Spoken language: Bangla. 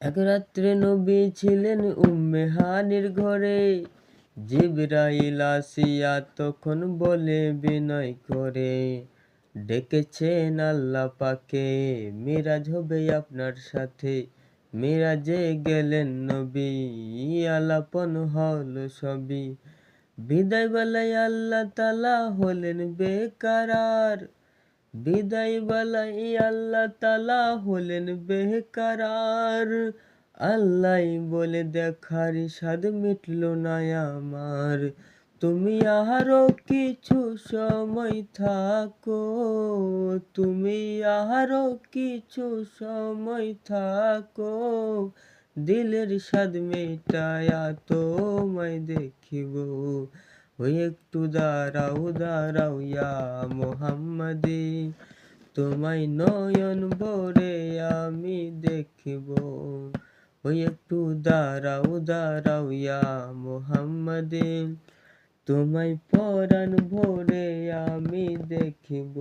এক রাত্রে নবী ছিলেন উম্মে হানির ঘরে। জিবরাইল আসিয়া তখন বলে বিনয় করে, ডেকেছেন আল্লাহ পাকে, মিরাজ হবে আপনার সাথে। মিরাজে গেলেন নবী, আলাপন হল সবই। বিদায় বেলায় আল্লাহ তালা হলেন বেকারার। বিদায় বেলায় আল্লাহ তালা হলেন বেকারার আল্লাহ বলে দেখার স্বাদ মিটল না আমার। তুমি আরও কিছু সময় থাকো, তুমি আরও কিছু সময় থাকো। দিলের স্বাদ মেটায়া তোমায় দেখিব। ওই একটু দাঁড়াও দাঁড়াও ইয়া মোহাম্মদি। তোমায় নয়ন ভরে আমি দেখব। ওই একটু দাঁড়াও দাঁড়াও ইয়া মোহাম্মদি। তোমায় পরাণ ভরে আমি দেখিব।